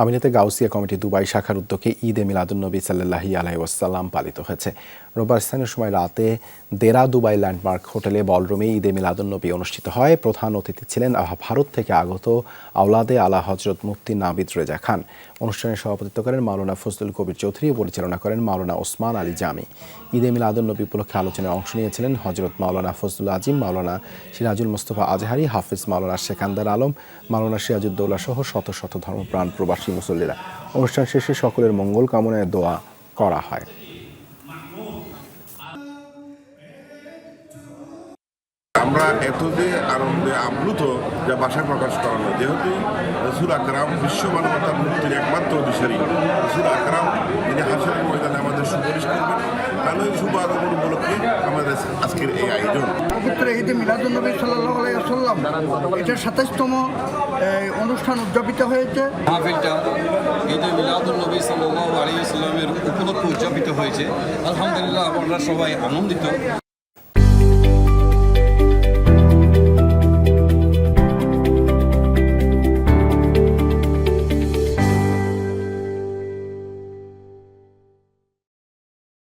আমিনাতে Gausia committee Dubai শাখার উদ্যোগে ঈদে মিলাদুন্নবী সাল্লাহি আলাই ওয়াসাল্লাম পালিত হয়েছে। রোববার স্থানীয় সময় রাতে দেরা দুবাই ল্যান্ডমার্ক হোটেলে বলরুমে ঈদে মিলাদুন্নবী অনুষ্ঠিত হয়। প্রধান অতিথি ছিলেন ভারত থেকে আগত আওলাদে আলা হজরত মুফতি নাবিদ রেজা খান। অনুষ্ঠানে সভাপতিত্ব করেন মাওলানা ফজলুল কবির চৌধুরী, পরিচালনা করেন মাওলানা ওসমান আলী জামি। ঈদে মিলাদুন্নবী উপলক্ষে আলোচনায় অংশ নিয়েছিলেন হজরত মাওলানা ফজলুল আজিম, মাওলানা সিরাজুল মোস্তফা আজহারি, হাফিজ মাওলানা শেখান্দার আলম, মাওলানা সিরাজুদ্দৌলা সহ শত শত ধর্মপ্রাণ প্রবাসী। মুসল্লিরা। অনুষ্ঠান শেষে সকলের মঙ্গল কামনায় দোয়া করা হয়। আমরা এত যে আনন্দে আপ্লুত যা ভাষায় প্রকাশ করা নয় যেহেতু রসুল আকরাম বিশ্ব মানবতার মুক্তির একমাত্র অধিসারী রসুল আকরাম তিনি ময়দানে আমাদের সুপারিশ করবেন তাহলে শুভ আগমন উপলক্ষে আমাদের আজকের এই আয়োজন। পবিত্র ঈদে মিলাদুলনবী সাল্লাহ আলাইসাল্লাম এটা সাতাশতম অনুষ্ঠান উদযাপিত হয়েছে। মাহফিলটা ঈদে মিলাদুল নবী সাল্লাল্লাহু আলাইহি সাল্লামের উপলক্ষে উদযাপিত হয়েছে। আলহামদুলিল্লাহ, আমরা সবাই আনন্দিত।